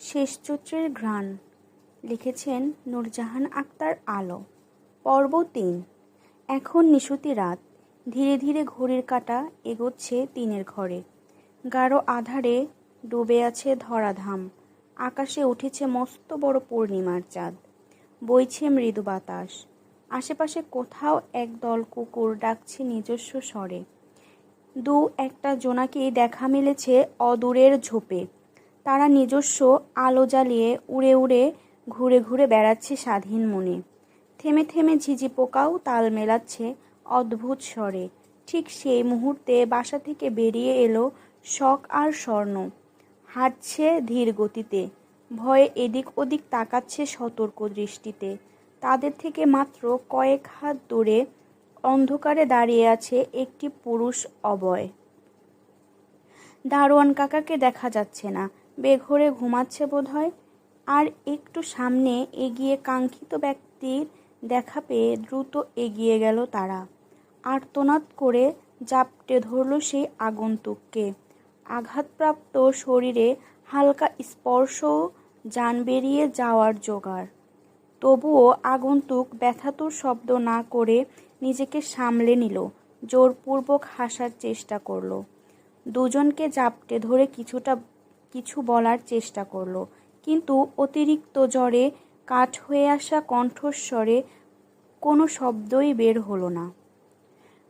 শেষচৈত্রের ঘ্রাণ। লিখেছেন নূরজাহান আক্তার আলো। পর্ব তিন। এখন নিশুতি রাত। ধীরে ধীরে ঘড়ির কাঁটা এগোচ্ছে তিনের ঘরে। গাঢ় আধারে ডুবে আছে ধরাধাম। আকাশে উঠেছে মস্ত বড় পূর্ণিমার চাঁদ। বইছে মৃদু বাতাস। আশেপাশে কোথাও একদল কুকুর ডাকছে নিজস্ব স্বরে। দু একটা জোনাকি দেখা মিলেছে অদূরের ঝোপে। তারা নিজস্ব আলো জ্বালিয়ে উড়ে উড়ে ঘুরে ঘুরে বেড়াচ্ছে স্বাধীন মনে। থেমে থেমে ঝিঝি পোকাও তাল মেলাচ্ছে অদ্ভুত স্বরে। ঠিক সেই মুহূর্তে বাসা থেকে বেরিয়ে এলো শখ আর স্বর্ণ। হাঁটছে ধীর গতিতে। ভয়ে এদিক ওদিক তাকাচ্ছে সতর্ক দৃষ্টিতে। তাদের থেকে মাত্র কয়েক হাত দূরে অন্ধকারে দাঁড়িয়ে আছে একটি পুরুষ অবয়। দারোয়ান কাকাকে দেখা যাচ্ছে না। বেঘরে ঘুমাচ্ছে বোধহয়। আর একটু সামনে এগিয়ে কাঙ্ক্ষিত ব্যক্তির দেখা পেয়ে দ্রুত এগিয়ে গেল তারা। আর্তনাদ করে জাপটে ধরল সেই আগন্তুককে। আঘাতপ্রাপ্ত শরীরে হালকা স্পর্শ যান বেরিয়ে যাওয়ার জোগাড়। তবুও আগন্তুক ব্যথাতুর শব্দ না করে নিজেকে সামলে নিল, জোরপূর্বক হাসার চেষ্টা করল। দুজনকে জাপটে ধরে কিছুটা কিছু বলার চেষ্টা করল। কিন্তু অতিরিক্ত জ্বরে কাঠ হয়ে আসা কণ্ঠস্বরে কোনো শব্দই বের হলো না।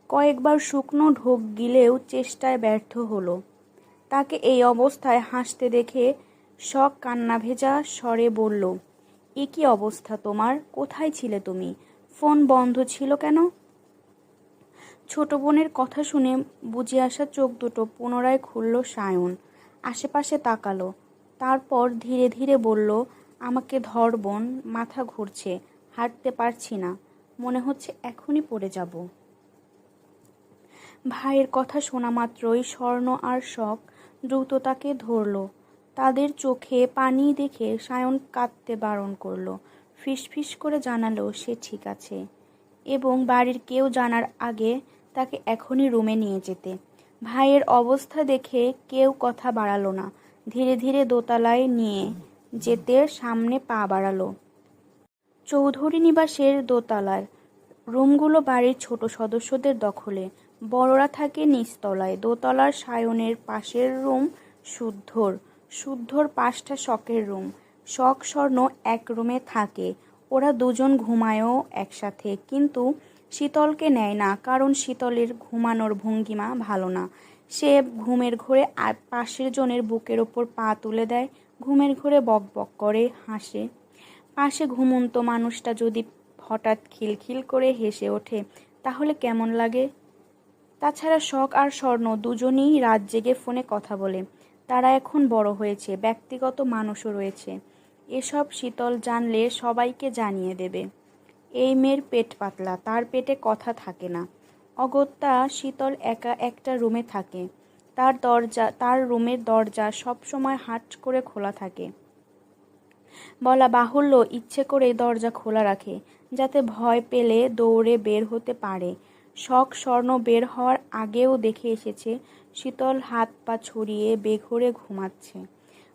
কয়েকবার শুকনো ঢোক গিলেও চেষ্টায় ব্যর্থ হলো। তাকে এই অবস্থায় হাসতে দেখে শখ কান্না ভেজা স্বরে বলল, এ কী অবস্থা তোমার? কোথায় ছিলে তুমি? ফোন বন্ধ ছিল কেন? ছোট বোনের কথা শুনে বুঝে আসা চোখ দুটো পুনরায় খুলল সায়ন। আশেপাশে তাকালো। তারপর ধীরে ধীরে বলল, আমাকে ধর বোন, মাথা ঘুরছে, হাঁটতে পারছি না, মনে হচ্ছে এখনই পড়ে যাব। ভাইয়ের কথা শোনা মাত্রই স্বর্ণ আর শখ দ্রুত তাকে ধরল। তাদের চোখে পানি দেখে সায়ন কাঁদতে বারণ করল। ফিসফিস করে জানালো, সে ঠিক আছে। এবং বাড়ির কেউ জানার আগে তাকে এখনই রুমে নিয়ে যেতে। ভাইয়ের অবস্থা দেখে কেউ কথা বাড়ালো না। ধীরে ধীরে দোতলায় নিয়ে যেতে সামনে পা বাড়ালো। চৌধুরী নিবাসের দোতলার রুমগুলো বাড়ির ছোট সদস্যদের দখলে। বড়রা থাকে নিচতলায়। দোতলার সায়নের পাশের রুম শুদ্ধর। শুদ্ধর পাঁচটা শখের রুম। শখ স্বর্ণ এক রুমে থাকে। ওরা দুজন ঘুমায়ও একসাথে। কিন্তু শীতলকে নেয় না, কারণ শীতলের ঘুমানোর ভঙ্গিমা ভালো না। সে ঘুমের ঘোরে পাশের জনের বুকের ওপর পা তুলে দেয়, ঘুমের ঘোরে বক বক করে, হাসে। পাশে ঘুমন্ত মানুষটা যদি হঠাৎ খিলখিল করে হেসে ওঠে, তাহলে কেমন লাগে? তাছাড়া শখ আর স্বর্ণ দুজনেই রাত জেগে ফোনে কথা বলে। তারা এখন বড় হয়েছে, ব্যক্তিগত মানুষও রয়েছে। এসব শীতল জানলে সবাইকে জানিয়ে দেবে। এই মেয়ের পেট পাতলা, তার পেটে কথা থাকে না। অগত্যা শীতল একা একটা রুমে থাকে। তার দরজা, তার রুমের দরজা সব সময় হাট করে খোলা থাকে। বলা বাহুল্য ইচ্ছে করে দরজা খোলা রাখে, যাতে ভয় পেলে দৌড়ে বের হতে পারে। শখ স্বর্ণ বের হওয়ার আগেও দেখে এসেছে, শীতল হাত পা ছড়িয়ে বেঘরে ঘুমাচ্ছে।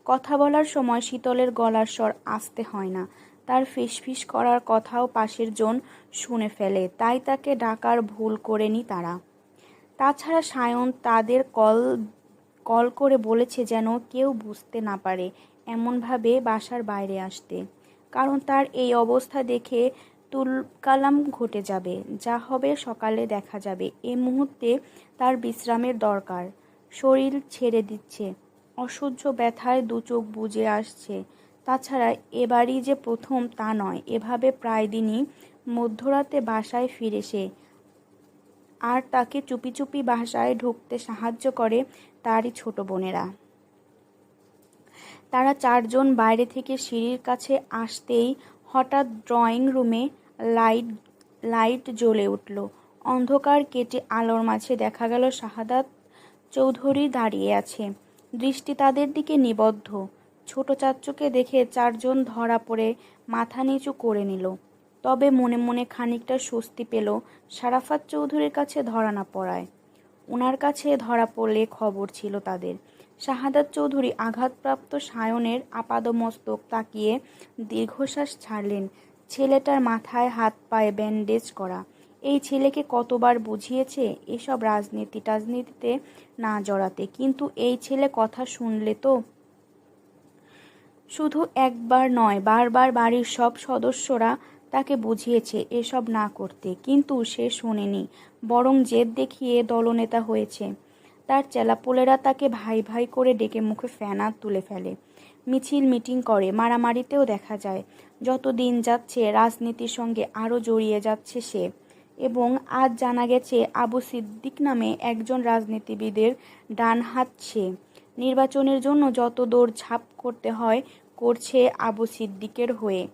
কথা বলার সময় শীতলের গলার স্বর আসতে হয় না তার ফিসফিস করার কথাও পাশের জন শুনে ফেলে, তাই তাকে ডাকার ভুল করেনি তারা। তাছাড়া সায়ন তাদের কল কল করে বলেছে যেন কেউ বুঝতে না পারে এমনভাবে বাসার বাইরে আসতে। কারণ তার এই অবস্থা দেখে তুলকালাম ঘটে যাবে, যা হবে সকালে দেখা যাবে। এ মুহূর্তে তার বিশ্রামের দরকার। শরীর ছেড়ে দিচ্ছে। অসহ্য ব্যথায় দু চোখ বুঝে আসছে। তাছাড়া এবারই যে প্রথম তা নয়। এভাবে প্রায় দিনই মধ্যরাতে বাসায় ফিরে সে। আর তাকে চুপি চুপি বাসায় ঢুকতে সাহায্য করে তারই ছোট বোনেরা। তারা চারজন বাইরে থেকে সিঁড়ির কাছে আসতেই হঠাৎ ড্রয়িং রুমে লাইট লাইট জ্বলে উঠল। অন্ধকার কেটে আলোর মাঝে দেখা গেল শাহাদাত চৌধুরী দাঁড়িয়ে আছে। দৃষ্টি তাদের দিকে নিবদ্ধ। ছোট চাচ্চুকে দেখে চারজন ধরা পড়ে মাথা নিচু করে নিল। তবে মনে মনে খানিকটা স্বস্তি পেল সারাফাত চৌধুরীর কাছে ধরা না পড়ায়। ওনার কাছে ধরা পড়লে খবর ছিল তাদের। শাহাদাত চৌধুরী আঘাতপ্রাপ্ত সায়নের আপাদমস্তক তাকিয়ে দীর্ঘশ্বাস ছাড়লেন। ছেলেটার মাথায় হাত পায়ে ব্যান্ডেজ করা। এই ছেলেকে কতবার বুঝিয়েছে এসব রাজনীতি টাজনীতিতে না জড়াতে? কিন্তু এই ছেলে কথা শুনলে তো শুধু একবার নয়, বারবার বাড়ির সব সদস্যরা তাকে বুঝিয়েছে এসব না করতে। কিন্তু সে শোনেনি, বরং জেদ দেখিয়ে দলনেতা হয়েছে। তার চেলাপোলেরা তাকে ভাই ভাই করে ডেকে মুখে ফ্যানা তুলে ফেলে। মিছিল মিটিং করে, মারামারিতেও দেখা যায়, যত দিন যাচ্ছে রাজনীতির সঙ্গে আরও জড়িয়ে যাচ্ছে সে। এবং আজ জানা গেছে, আবু সিদ্দিক নামে একজন রাজনীতিবিদের ডান হাত সে। নির্বাচনের জন্য যত দৌড় দৌড়ঝাঁপ করতে হয় করছে আবু সিদ্দিকের হয়ে।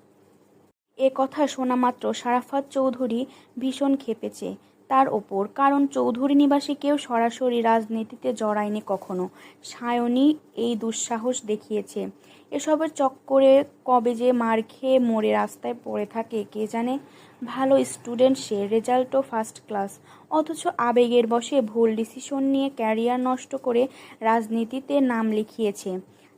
এ কথা শোনা মাত্র সারাফাত চৌধুরী ভীষণ খেপেছে। তার ওপর, কারণ চৌধুরী নিবাসী কেউ সরাসরি রাজনীতিতে জড়ায়নি কখনো। সায়নী এই দুঃসাহস দেখিয়েছে। এসবের চক্করে কবে যে মার খেয়ে মরে রাস্তায় পড়ে থাকে, কে জানে? ভালো স্টুডেন্ট সে, রেজাল্টও ফার্স্ট ক্লাস। অথচ আবেগের বশে ভুল ডিসিশন নিয়ে ক্যারিয়ার নষ্ট করে রাজনীতিতে নাম লিখিয়েছে।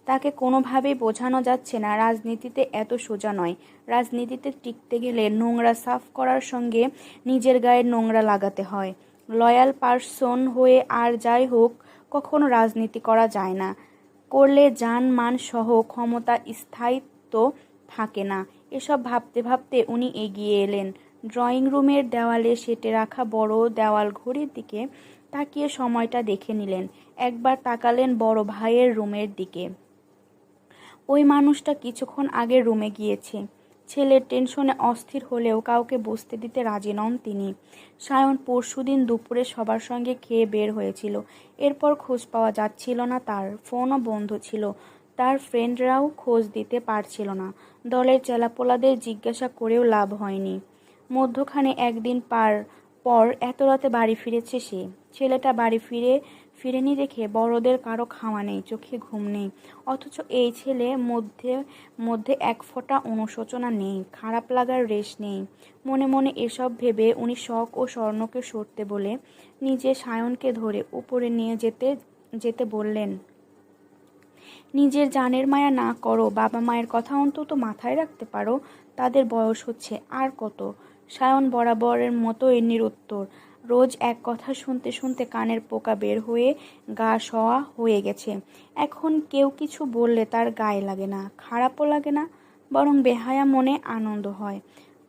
তাকে কোনোভাবেই বোঝানো যাচ্ছে না। রাজনীতিতে এত সোজা নয়। রাজনীতিতে টিকতে গেলে নোংরা সাফ করার সঙ্গে নিজের গায়ে নোংরা লাগাতে হয়। লয়াল পার্সন হয়ে আর যাই হোক, কখনো রাজনীতি করা যায় না। করলে যান মান সহ ক্ষমতা স্থায়িত্ব থাকে না। এসব ভাবতে ভাবতে উনি এগিয়ে এলেন। ড্রয়িং রুমের দেওয়ালে সেটে রাখা বড় দেওয়াল ঘড়ির দিকে তাকিয়ে সময়টা দেখে নিলেন। একবার তাকালেন বড় ভাইয়ের রুমের দিকে। ওই মানুষটা কিছুক্ষণ আগে রুমে গিয়েছে। ছেলের টেনশনে অস্থির হলেও কাউকে বসতে দিতে রাজি নন তিনি। সায়ন পরশুদিন দুপুরে সবার সঙ্গে খেয়ে বের হয়েছিল। এরপর খোঁজ পাওয়া যাচ্ছিল না তার, ফোনও বন্ধ ছিল। তার ফ্রেন্ডরাও খোঁজ দিতে পারছিল না। দলের চেলাপোলাদের জিজ্ঞাসা করেও লাভ হয়নি। মধ্যখানে একদিন পার, পর এত রাতে বাড়ি ফিরেছে সে। ছেলেটা বাড়ি ফিরে ফিরেনি দেখে বড়দের কারও খাওয়া নেই, চোখে ঘুম নেই। অথচ এই ছেলে মধ্যে মধ্যে এক ফোঁটা অনুশোচনা নেই, খারাপ লাগার রেশ নেই। মনে মনে এসব ভেবে উনি শখ ও স্বর্ণকে সরতে বলে নিজে সায়নকে ধরে উপরে নিয়ে যেতে যেতে বললেন, নিজের জানের মায়া না করো, বাবা মায়ের কথা অন্তত মাথায় রাখতে পারো, তাদের বয়স হচ্ছে আর কত? সায়ন বরাবরের মতোই নিরুত্তর রোজ এক কথা শুনতে শুনতে কানের পোকা বের হয়ে গা শোয়া হয়ে গেছে। এখন কেউ কিছু বললে তার গায়ে লাগে না, খারাপও লাগে না, বরং বেহায়া মনে আনন্দ হয়।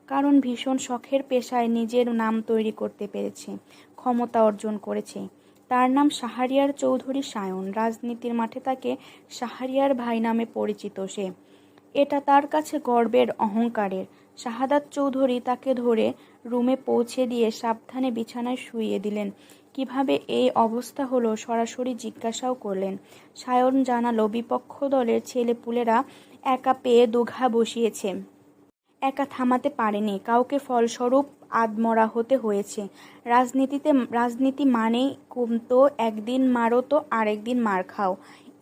কারণ ভীষণ শখের পেশায় নিজের নাম তৈরি করতে পেরেছে, ক্ষমতা অর্জন করেছে। তার নাম শাহরিয়ার চৌধুরী সায়ন। রাজনীতির মাঠে তাকে শাহরিয়ার ভাই নামে পরিচিত সে। এটা তার কাছে গর্বের অহংকারের। শাহাদাত চৌধুরী তাকে ধরে রুমে পৌঁছে দিয়ে সাবধানে বিছানায় শুইয়ে দিলেন। কীভাবে এই অবস্থা হলো সরাসরি জিজ্ঞাসাও করলেন। সায়ন জানালো, বিপক্ষ দলের ছেলেপুলেরা একা পেয়ে দুঘা বসিয়েছে। একা থামাতে পারেনি। কাউকে ফলস্বরূপ আদমরা হতে হয়েছে। রাজনীতিতে, রাজনীতি মানেই কমতো একদিন মারো তো আরেকদিন মার খাও।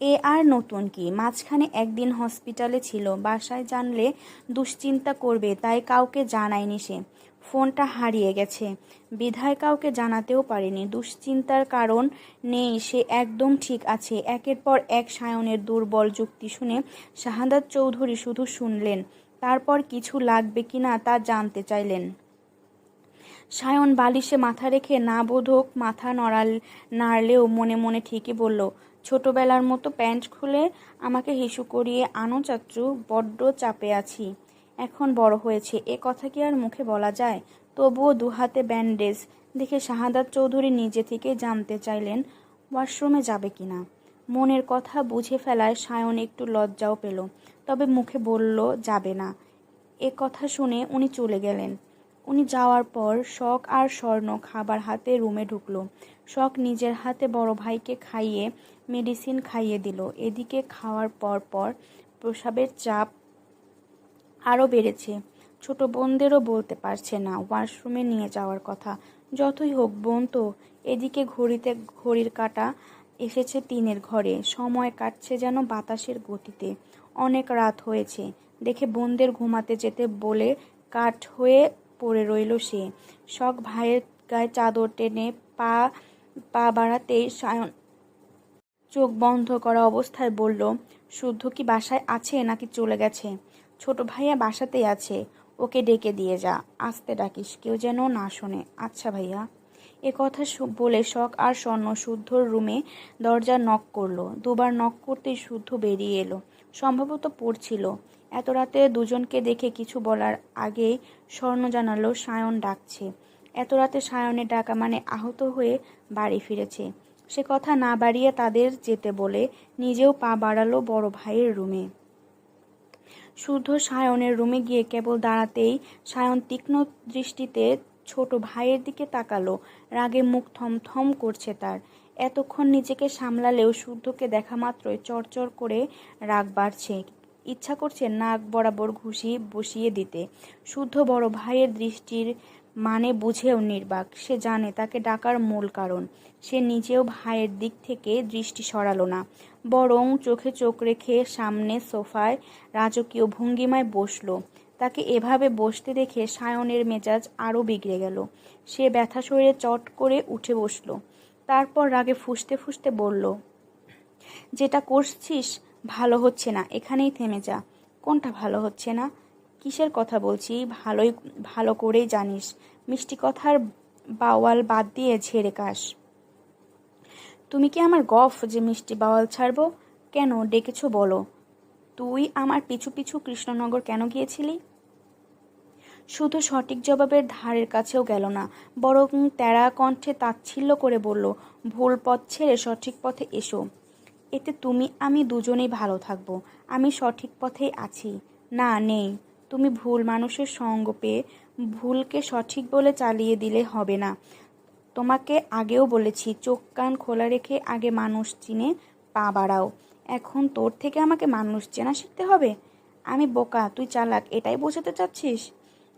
এ আর নতুন কি? মাঝখানে একদিন হসপিটালে ছিল, বাসায় জানলে দুশ্চিন্তা করবে, তাই কাউকে জানায়নি সে। ফোনটা হারিয়ে গেছে। বিধায় কাউকে জানাতেও পারেনি। দুশ্চিন্তার কারণ নেই, সে একদম ঠিক আছে। একের পর এক সায়নের দুর্বল যুক্তি শুনে শাহাদাত চৌধুরী শুধু শুনলেন, তারপর কিছু লাগবে কি না তা জানতে চাইলেন। সায়ন বালিশে মাথা রেখে না বোধক মাথা নড়াল নাড়লেও মনে মনে ঠিকই বলল ছোটবেলার মতো প্যান্ট খুলে আমাকে হিসু করিয়ে, আনো চাচ্চু, বড্ড চাপে আছি। এখন বড় হয়েছে। এ কথা কি আর মুখে বলা যায়? তবুও দুহাতে ব্যান্ডেজ দেখে শাহাদাত চৌধুরী নিজে থেকে জানতে চাইলেন, ওয়াশরুমে যাবে কিনা মনের কথা বুঝে ফেলায় সায়ন একটু লজ্জাও পেল, তবে মুখে বলল, যাবে না। এ কথা শুনে উনি চলে গেলেন। উনি যাওয়ার পর শখ আর স্বর্ণ খাবার হাতে রুমে ঢুকলো। শখ নিজের হাতে বড় ভাইকে খাইয়ে মেডিসিন খাইয়ে দিল। এদিকে খাওয়ার পর পর প্রসাবের চাপ আরও বেড়েছে। ছোট বোনদেরও বলতে পারছে না ওয়াশরুমে নিয়ে যাওয়ার কথা। যতই হোক, বোন তো এদিকে ঘড়িতে ঘড়ির কাটা এসেছে তিনের ঘরে। সময় কাটছে যেন বাতাসের গতিতে। অনেক রাত হয়েছে। দেখে বোনদের ঘুমাতে যেতে বলে কাঠ হয়ে পড়ে রইল সে। শখ ভাইয়ের গায়ে চাদর টেনে পা পা বাড়াতেই সায়ন চোখ বন্ধ করা অবস্থায় বলল, শুদ্ধ কি বাসায় আছে নাকি চলে গেছে? ছোট ভাইয়া বাসাতেই আছে। ওকে ডেকে দিয়ে যা, আসতে ডাকিস, কেউ যেন না শোনে। আচ্ছা ভাইয়া। এ কথা বলে শখ আর স্বর্ণ শুদ্ধর রুমে দরজা নক করল। দুবার নক করতেই শুদ্ধ বেরিয়ে এলো। সম্ভবত পড়ছিল। এত রাতে দুজনকে দেখে কিছু বলার আগেই স্বর্ণ জানালো সায়ন ডাকছে। এত রাতে সায়নের ডাকা মানে আহত হয়ে বাড়ি ফিরেছে। সে কথা না বাড়িয়ে তাদের যেতে বলে নিজেও পা বাড়ালো বড় ভাইয়ের রুমে। শুদ্ধ সায়নের রুমে গিয়ে কেবল দাঁড়াতেই সায়ন তীক্ষ্ণ দৃষ্টিতে ছোট ভাইয়ের দিকে তাকালো। রাগে মুখ থমথম করছে তার। এতক্ষণ নিজেকে সামলালেও শুদ্ধকে দেখা মাত্রই চরচর করে রাগ বাড়ছে। ইচ্ছা করছে নাক বরাবর ঘুষি বসিয়ে দিতে। শুদ্ধ বড় ভাইয়ের দৃষ্টির মানে বুঝেও নির্বাক। সে জানে তাকে ডাকার মূল কারণ। সে নিজেও ভাইয়ের দিক থেকে দৃষ্টি সরালো না। বরং চোখে চোখ রেখে সামনে সোফায় রাজকীয় ভঙ্গিমায় বসল। তাকে এভাবে বসতে দেখে সায়নের মেজাজ আরও বিগড়ে গেল। সে ব্যথা শরীরে চট করে উঠে বসল। তারপর রাগে ফুসতে ফুসতে বলল, যেটা করছিস ভালো হচ্ছে না, এখানেই থেমে যা। কোনটা ভালো হচ্ছে না? কিসের কথা বলছি? ভালোই, ভালো করেই জানিস। মিষ্টি কথার বাওয়াল বাদ দিয়ে ঝেড়ে কাশ। তুমি কি আমার গফ যে মিষ্টি বাওয়াল ছাড়বো? কেন ডেকেছো বলো। তুই আমার পিছু পিছু কৃষ্ণনগর কেন গিয়েছিলি? শুধু সঠিক জবাবের ধারের কাছেও গেল না, বরং তেরা কণ্ঠে তাচ্ছিল্য করে বলল, ভুল পথ ছেড়ে সঠিক পথে এসো। এতে তুমি, আমি দুজনেই ভালো থাকব। আমি সঠিক পথেই আছি। না, নেই। তুমি ভুল মানুষের সঙ্গ পেয়ে ভুলকে সঠিক বলে চালিয়ে দিলে হবে না। তোমাকে আগেও বলেছি, চোখ কান খোলা রেখে আগে মানুষ চিনে, পা বাড়াও। এখন তোর থেকে আমাকে মানুষ চেনা শিখতে হবে? আমি বোকা, তুই চালাক, এটাই বোঝাতে চাচ্ছিস?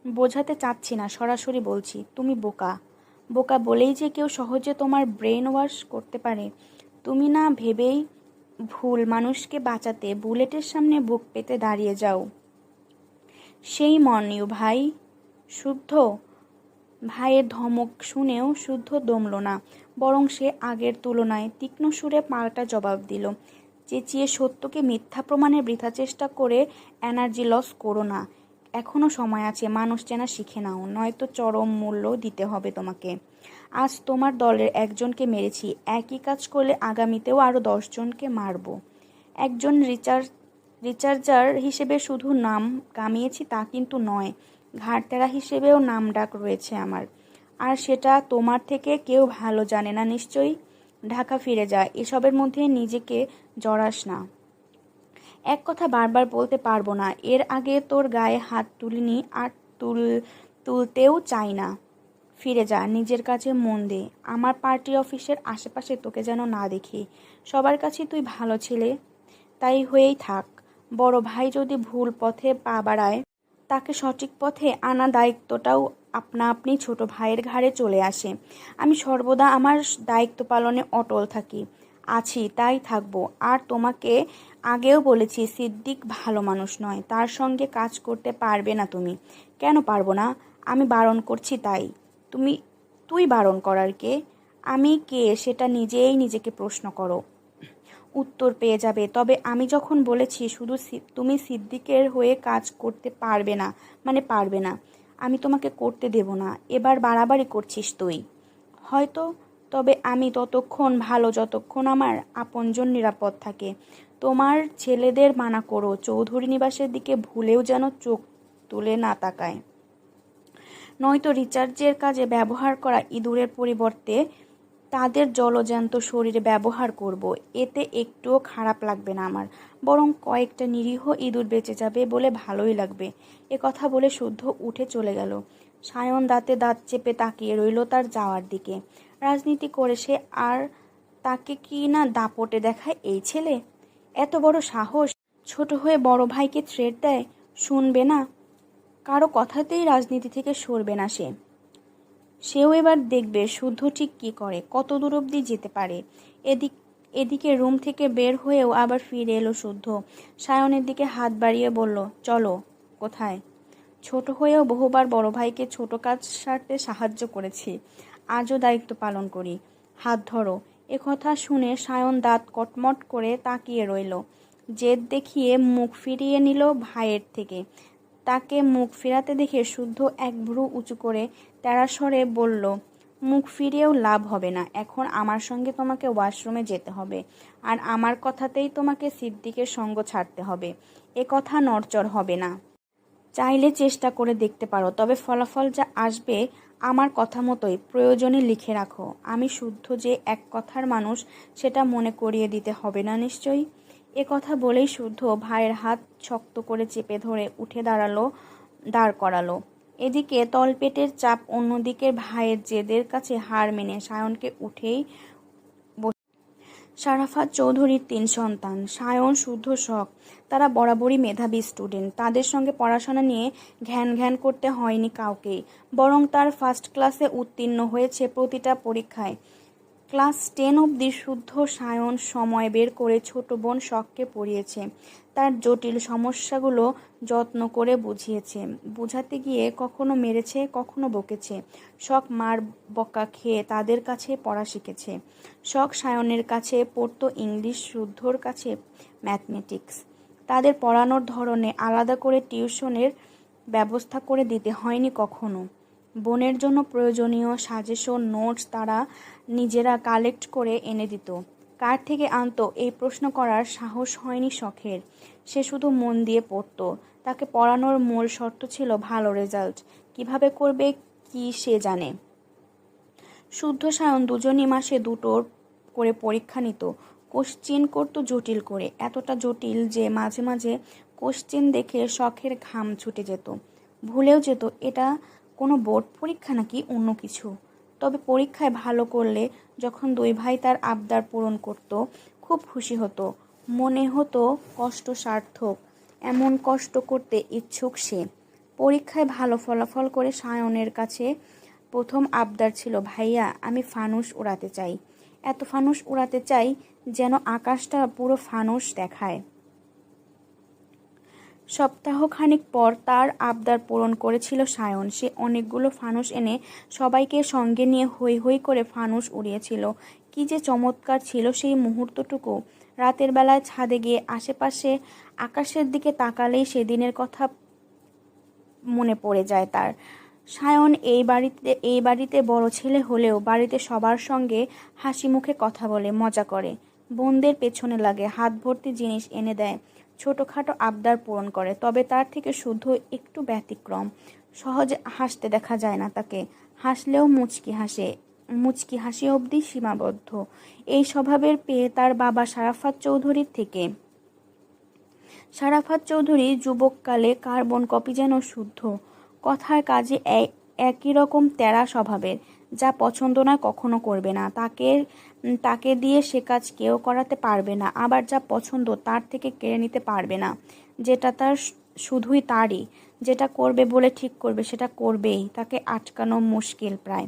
বোঝাতে চাচ্ছি না, সরাসরি বলছি, তুমি বোকা। বোকা বলেই যে কেউ সহজে তোমার ব্রেন ওয়াশ করতে পারে। তুমি না ভেবেই ভুল মানুষকে বাঁচাতে বুলেটের সামনে বুক পেতে দাঁড়িয়ে যাও। সেই মর্নিও ভাই। শুদ্ধ। ভাইয়ের ধমক শুনেও শুদ্ধ দমল না, বরং সে আগের তুলনায় তীক্ষ্ণ সুরে পাল্টা জবাব দিল, চেঁচিয়ে সত্যকে মিথ্যা প্রমাণের বৃথা চেষ্টা করে এনার্জি লস করো না। এখনও সময় আছে, মানুষ চেনা শিখে নাও, নয়তো চরম মূল্য দিতে হবে তোমাকে। আজ তোমার দলের একজনকে মেরেছি, একই কাজ করলে আগামীতেও আরও দশজনকে মারব। একজন রিচার্জ রিচার্জার হিসেবে শুধু নাম কামিয়েছি তা কিন্তু নয় ঘাড়তেরা হিসেবেও নাম ডাক রয়েছে আমার। আর সেটা তোমার থেকে কেউ ভালো জানে না নিশ্চয়ই। ঢাকা ফিরে যা, এসবের মধ্যে নিজেকে জড়াস না। এক কথা বারবার বলতে পারব না, এর আগে তোর গায়ে হাত তুলিনি, আর তুল, তুলতেও চাই না। ফিরে যা, নিজের কাছে মন দে। আমার পার্টি অফিসের আশেপাশে তোকে যেন না দেখি। সবার কাছে তুই ভালো ছেলে, তাই হয়েই থাক। বড় ভাই যদি ভুল পথে পা বাড়ায়, তাকে সঠিক পথে আনা দায়িত্বটাও আপনা আপনি ছোট ভাইয়ের ঘাড়ে চলে আসে। আমি সর্বদা আমার দায়িত্ব পালনে অটল থাকি। আছি, তাই থাকব। আর তোমাকে আগেও বলেছি, সিদ্দিক ভালো মানুষ নয়। তার সঙ্গে কাজ করতে পারবে না তুমি। কেন পারব না? আমি বারণ করছি তাই। তুমি, তুই বারণ করার কে? আমি কে সেটা নিজেই নিজেকে প্রশ্ন করো। উত্তর পেয়ে যাবে। তবে আমি যখন বলেছি, শুধু তুমি সিদ্দিকের হয়ে কাজ করতে পারবে না মানে পারবে না। আমি তোমাকে করতে দেব না। এবার বাড়াবাড়ি করছিস তুই। হয়তো, তবে আমি ততক্ষণ ভালো, যতক্ষণ আমার আপনজন নিরাপদ থাকে। তোমার ছেলেদের মানা করো। চৌধুরী নিবাসের দিকে ভুলেও যেন চোখ তুলে না তাকায়। নয়তো রিচার্জের কাজে ব্যবহার করা ইঁদুরের পরিবর্তে তাদের জলজ্যান্ত শরীরে ব্যবহার করব। এতে একটুও খারাপ লাগবে না আমার। বরং কয়েকটা নিরীহ ইঁদুর বেঁচে যাবে বলে ভালোই লাগবে। এ কথা বলে শুদ্ধ উঠে চলে গেল। সায়ন দাঁতে দাঁত চেপে তাকিয়ে রইল তার যাওয়ার দিকে। রাজনীতি করে সে আর তাকে কি না দাপটে দেখায় এই ছেলে? এত বড় সাহস? ছোট হয়ে বড় ভাইকে থ্রেট দেয়? শুনবে না? কারও কথাতেই রাজনীতি থেকে সরবে না সে। সেও এবার দেখবে শুদ্ধ ঠিক কী করে, কত দূর অবধি যেতে পারে। এদিক, এদিকে রুম থেকে বের হয়েও আবার ফিরে এলো শুদ্ধ। সায়নের দিকে হাত বাড়িয়ে বলল, চলো, কোথায়? ছোট হয়েও বহুবার বড় ভাইকে ছোট কাজ সারতে সাহায্য করেছি। আজও দায়িত্ব পালন করি। হাত ধরো। একথা শুনে সায়ন দাঁত কটমট করে তাকিয়ে রইল। জেদ দেখিয়ে মুখ ফিরিয়ে নিল ভাইয়ের থেকে। তাকে মুখ ফেরাতে দেখে শুদ্ধ এক ভ্রু উঁচু করে তেরাস্বরে বলল, মুখ ফিরিয়েও লাভ হবে না। এখন আমার সঙ্গে তোমাকে ওয়াশরুমে যেতে হবে আর আমার কথাতেই তোমাকে সিদ্দিকের সঙ্গ ছাড়তে হবে। এ কথা নড়চড় হবে না। চাইলে চেষ্টা করে দেখতে পারো, তবে ফলাফল যা আসবে আমার কথা মতোই। প্রয়োজনে লিখে রাখো, আমি শুদ্ধ যে এক কথার মানুষ, সেটা মনে করিয়ে দিতে হবে না নিশ্চয়ই? এ কথা বলেই শুদ্ধ ভাইয়ের হাত শক্ত করে চেপে ধরে উঠে দাঁড়াল, দাঁড় করালো। এদিকে তলপেটের চাপ অন্যদিকে ভাইয়ের জেদের কাছে হার মেনে সায়নকে উঠেই শারাফাত চৌধুরীর তিন সন্তান। সায়ন শুদ্ধ শখ। তারা বরাবরই মেধাবী স্টুডেন্ট তাদের সঙ্গে পড়াশোনা নিয়ে ঘ্যান ঘ্যান করতে হয়নি কাউকেই। বরং তার ফার্স্ট ক্লাসে উত্তীর্ণ হয়েছে প্রতিটা পরীক্ষায়। ক্লাস টেন অবধি শুদ্ধ সায়ন সময় বের করে ছোট বোন শখকে পড়িয়েছে। তার জটিল সমস্যাগুলো যত্ন করে বুঝিয়েছে। বোঝাতে গিয়ে কখনো মেরেছে, কখনো বকেছে। শখ মার বকা খেয়ে তাদের কাছে পড়া শিখেছে। শখ সায়নের কাছে পড়তো ইংলিশ শুদ্ধর কাছে ম্যাথমেটিক্স। তাদের পড়ানোর ধরনে আলাদা করে টিউশনের ব্যবস্থা করে দিতে হয়নি কখনো। বোনের জন্য প্রয়োজনীয় সাজেশন, নোটস তারা নিজেরা কালেক্ট করে এনে দিত। কার থেকে আনতো এই প্রশ্ন করার সাহস হয়নি শখের। সে শুধু মন দিয়ে পড়ত। তাকে পড়ানোর মূল শর্ত ছিল ভালো রেজাল্ট। কীভাবে করবে কি সে জানে। শুদ্ধ সায়ন দুজনই মাসে দুটোর করে পরীক্ষা নিত। কোশ্চিন করতো জটিল করে। এতটা জটিল যে মাঝে মাঝে কোশ্চিন দেখে শখের ঘাম ছুটে যেত। ভুলেও যেত, এটা কোনো বোর্ড পরীক্ষা নাকি অন্য কিছু? তবে পরীক্ষায় ভালো করলে যখন দুই ভাই তার আবদার পূরণ করত, খুব খুশি হতো। মনে হতো কষ্ট সার্থক, এমন কষ্ট করতে ইচ্ছুক সে। পরীক্ষায় ভালো ফলাফল করে সায়নের কাছে প্রথম আবদার ছিল, ভাইয়া, আমি ফানুস উড়াতে চাই। এত ফানুস উড়াতে চাই যেন আকাশটা পুরো ফানুস দেখায়। সপ্তাহখানিক পর তার আবদার পূরণ করেছিল সায়ন। সে অনেকগুলো ফানুস এনে সবাইকে সঙ্গে নিয়ে হই হই করে ফানুস উড়িয়েছিল। কি যে চমৎকার ছিল সেই মুহূর্তটুকু। রাতের বেলায় ছাদে গিয়ে আশেপাশে আকাশের দিকে তাকালেই সেদিনের কথা মনে পড়ে যায় তার। সায়ন এই বাড়িতে এই বাড়িতে বড় ছেলে হলেও বাড়িতে সবার সঙ্গে হাসি মুখে কথা বলে, মজা করে। বোনদের পেছনে লাগে, হাত ভর্তি জিনিস এনে দেয়। ছোটোখাটো আবদার পূরণ করে, তবে তার থেকে শুদ্ধ একটু ব্যতিক্রম। সহজে হাসতে দেখা যায় না তাকে। হাসলেও মুচকি হাসে, মুচকি হাসি অবধি সীমাবদ্ধ। এই স্বভাবের পেয়ে তার বাবা সারাফাত চৌধুরীর থেকে। সারাফাত চৌধুরী যুবককালে কার্বন কপি যেন শুদ্ধ। কথার কাজে একই রকম তেরা স্বভাবের, যা পছন্দ নয় কখনো করবে না। তাকে তাকে দিয়ে সে কাজ কেউ করাতে পারবে না। আবার যা পছন্দ তার থেকে কেড়ে নিতে পারবে না। যেটা তার শুধুই তারই। যেটা করবে বলে ঠিক করবে, সেটা করবেই। তাকে আটকানো মুশকিল প্রায়।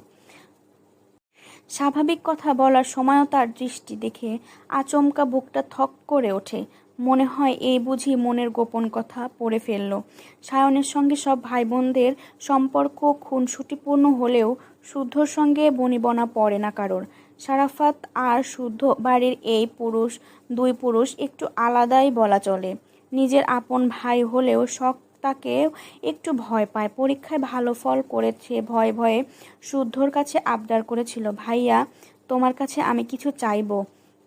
স্বাভাবিক কথা বলার সময়ও তার দৃষ্টি দেখে আচমকা বুকটা থক করে ওঠে। মনে হয় এই বুঝি মনের গোপন কথা পড়ে ফেলল। সায়নের সঙ্গে সব ভাই বোনদের সম্পর্ক খুনসুটিপূর্ণ হলেও শুদ্ধর সঙ্গে বনিবনা পড়ে না কারোর। সারাফাত আর শুদ্ধ বাড়ির এই পুরুষ, দুই পুরুষ একটু আলাদাই বলা চলে। নিজের আপন ভাই হলেও শখ তাকে একটু ভয় পায়। পরীক্ষায় ভালো ফল করেছে, ভয়ে ভয়ে শুদ্ধর কাছে আবদার করেছিল, ভাইয়া, তোমার কাছে আমি কিছু চাইব।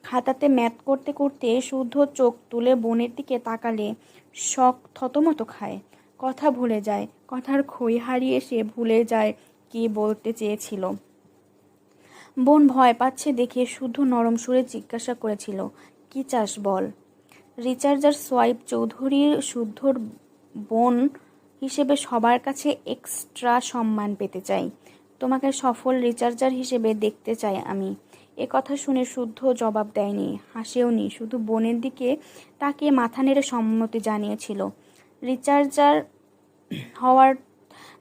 খাতাতে ম্যাথ করতে করতে শুদ্ধ চোখ তুলে বোনের দিকে তাকালে শখ থতমতো খায়। কথা ভুলে যায়, কথার খই হারিয়ে সে ভুলে যায় কি বলতে চেয়েছিল। বোন ভয় পাচ্ছে দেখে শুদ্ধ নরম সুরে জিজ্ঞাসা করেছিল, কি চাস বল? রিচার্জার সোয়াইপ চৌধুরীর শুদ্ধর বোন হিসেবে সবার কাছে এক্সট্রা সম্মান পেতে চাই। তোমাকে সফল রিচার্জার হিসেবে দেখতে চাই আমি। এ কথা শুনে শুদ্ধ জবাব দেয়নি হাসেওনি শুধু বোনের দিকে তাকে মাথা নেড়ে সম্মতি জানিয়েছিল। রিচার্জার হওয়ার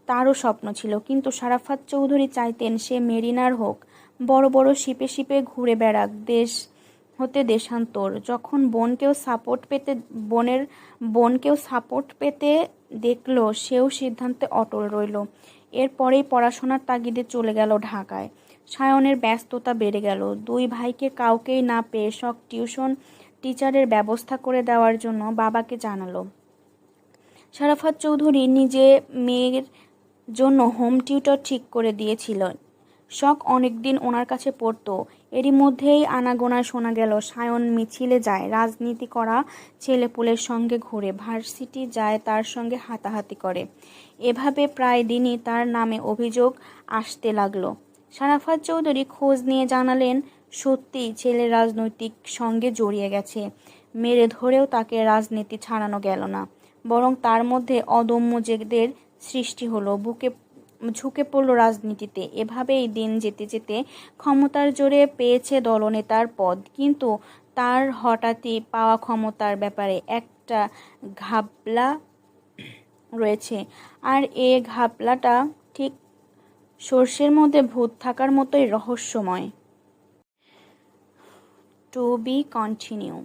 তারও স্বপ্ন ছিল, কিন্তু সারাফাত চৌধুরী চাইতেন সে মেরিনার হোক। বড় বড় শিপে শিপে ঘুরে বেড়াক, দেশ হতে দেশান্তর। যখন বোনকেও সাপোর্ট পেতে, বোনের বোনকেও সাপোর্ট পেতে দেখল, সেও সিদ্ধান্তে অটল রইল। এরপরেই পড়াশোনার তাগিদে চলে গেল ঢাকায়। সায়নের ব্যস্ততা বেড়ে গেল। দুই ভাইকে কাউকেই না পেয়ে শখ টিউশন টিচারের ব্যবস্থা করে দেওয়ার জন্য বাবাকে জানালো। শারাফাত চৌধুরী নিজে মেয়ের জন্য হোম টিউটর ঠিক করে দিয়েছিলেন শখ অনেকদিন ওনার কাছে পড়তো। এরই মধ্যেই আনাগোনা শোনা গেল, সায়ন মিছিলে যায়, রাজনীতি করা ছেলেপুলের সঙ্গে ঘুরে, ভার্সিটি যায় তার সঙ্গে হাতাহাতি করে। এভাবে প্রায় দিনই তার নামে অভিযোগ আসতে লাগল। সারাফাত চৌধুরী খোঁজ নিয়ে জানালেন সত্যি ছেলে রাজনৈতিক সঙ্গে জড়িয়ে গেছে। মেরে ধরেও তাকে রাজনীতি ছাড়ানো গেল না। বরং তার মধ্যে অদম্য জেগদের সৃষ্টি হলো, বুকে ঝুঁকে পড়ল রাজনীতিতে। এভাবেই দিন যেতে যেতে ক্ষমতার জোরে পেয়েছে দলনেতার পদ। কিন্তু তার হঠাৎই পাওয়া ক্ষমতার ব্যাপারে একটা ঘাবলা রয়েছে। আর এ ঘাবলাটা ঠিক সর্ষের মধ্যে ভূত থাকার মতোই রহস্যময়। To be continue.